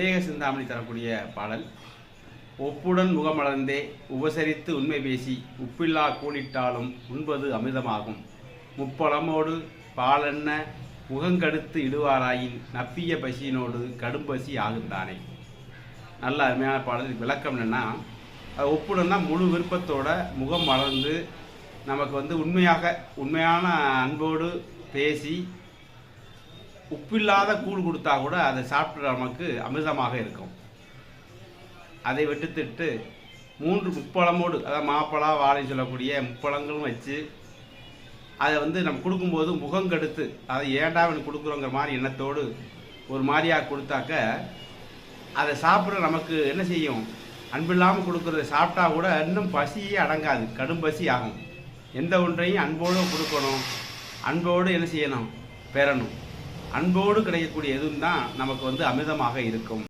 விவேக சிந்தாமணி தரக்கூடிய பாடல். ஒப்புடன் முகமலர்ந்தே உபசரித்து உண்மை பேசி உப்பில்லா கூலிட்டாலும் உண்பது அமிர்தமாகும். முப்பழமோடு பாலென்ன முகங்கடுத்து இடுவாராயின் நப்பிய பசியினோடு கடும் பசி ஆகுந்தானே நல்ல அருமையான பாடல். விளக்கம் என்னென்னா அது ஒப்புடன்னா முழு விருப்பத்தோட முகம் மலர்ந்து நமக்கு வந்து உண்மையாக உண்மையான அன்போடு பேசி உப்பில்லாத கூழ் கொடுத்தா கூட அதை சாப்பிட்ற நமக்கு அமிர்தமாக இருக்கும். அதை வெட்டுத்திட்டு மூன்று முப்பழமோடு அதாவது மாப்பழா வாழைன்னு சொல்லக்கூடிய முப்பழங்களும் வச்சு அதை வந்து நம்ம கொடுக்கும்போது முகம் கெடுத்து அதை ஏண்டா அவனுக்கு கொடுக்குறோங்கிற மாதிரி எண்ணத்தோடு ஒரு மாதிரியாக கொடுத்தாக்க அதை சாப்பிட்ற நமக்கு என்ன செய்யும்? அன்பில்லாமல் கொடுக்குறத சாப்பிட்டா கூட இன்னும் பசியே அடங்காது கடும் பசி ஆகும். எந்த ஒன்றையும் அன்போடு கொடுக்கணும். அன்போடு என்ன செய்யணும்? பெறணும். அன்போடு கிடைக்கக்கூடிய எதுவும் தான் நமக்கு வந்து அமிர்தமாக இருக்கும்.